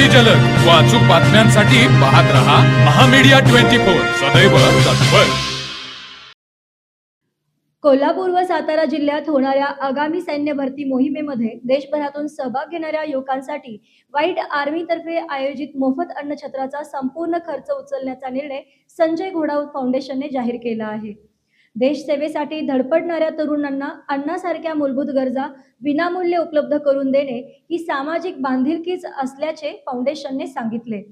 अति जलद. व अचूक बातम्यांसाठी पाहत रहा महामीडिया ट्वेंटी फोर. सदैव तत्पर. कोल्हापूर व सातारा जिल्ह्यात होणाऱ्या आगामी सैन्य भरती मोहिमेमध्ये देशभरातून सहभाग घेणाऱ्या युवकांसाठी व्हाईट आर्मीतर्फे आयोजित मोफत अन्नछत्राचा संपूर्ण खर्च उचलण्याचा निर्णय संजय घोडावत फाउंडेशनने जाहीर केला आहे. देशसेवेसाठी धडपडणाऱ्या तरुणांना अन्नासारख्या मूलभूत गरजा विनामूल्य उपलब्ध करून देणे ही सामाजिक बांधिलकीच असल्याचे फाउंडेशनने सांगितले.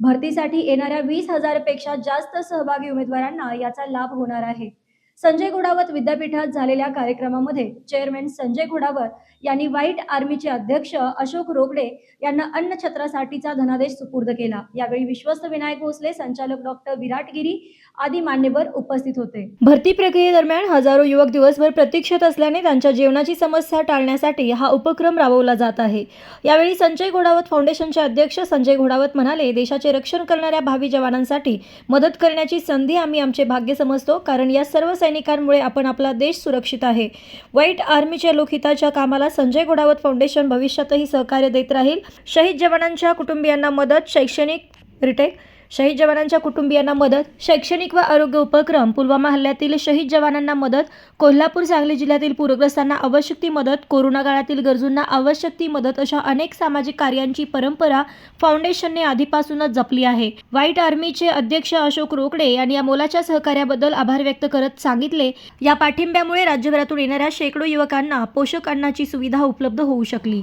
भरतीसाठी येणाऱ्या वीस हजारपेक्षा जास्त सहभागी उमेदवारांना याचा लाभ होणार आहे. संजय घोडावत विद्यापीठात झालेल्या कार्यक्रमामध्ये चेअरमॅन संजय घोडावत यांनी व्हाईट आर्मीचे अध्यक्ष अशोक रोगडे यांना अन्न छत्रासाठीचा धनादेश सुपूर्द केला. यावेळी विश्वस्त विनायक भोसले संचालक डॉक्टर विराटगिरी आदी मान्यवर उपस्थित होते. भरती प्रक्रियेदरम्यान हजारो युवक दिवसभर प्रतीक्षेत असल्याने त्यांच्या जेवणाची समस्या टाळण्यासाठी हा उपक्रम राबवला जात आहे. यावेळी संजय घोडावत फाउंडेशनचे अध्यक्ष संजय घोडावत म्हणाले देशाचे रक्षण करणाऱ्या भावी जवानांसाठी मदत करण्याची संधी आम्ही आमचे भाग्य समजतो कारण या सर्व सैनिकांमुळे आपण आपला देश सुरक्षित आहे. व्हाईट आर्मीच्या लोकहिताच्या कामाला संजय घोडावत फाउंडेशन भविष्यातही सहकार्य देत राहील. शहीद जवानांच्या कुटुंबियांना मदत शैक्षणिक रिटेक शहीद जवानांच्या कुटुंबियांना मदत शैक्षणिक व आरोग्य उपक्रम पुलवामा हल्ल्यातील शहीद जवानांना मदत कोल्हापूर सांगली जिल्ह्यातील पूरग्रस्तांना आवश्यक ती मदत कोरोना काळातील गरजूंना आवश्यक ती मदत अशा अनेक सामाजिक कार्यांची परंपरा फाउंडेशनने आधीपासूनच जपली आहे. व्हाईट आर्मीचे अध्यक्ष अशोक रोकडे यांनी या मोलाच्या सहकार्याबद्दल आभार व्यक्त करत सांगितले. या पाठिंब्यामुळे राज्यभरातून येणाऱ्या शेकडो युवकांना पोषक अन्नाची सुविधा उपलब्ध होऊ शकली.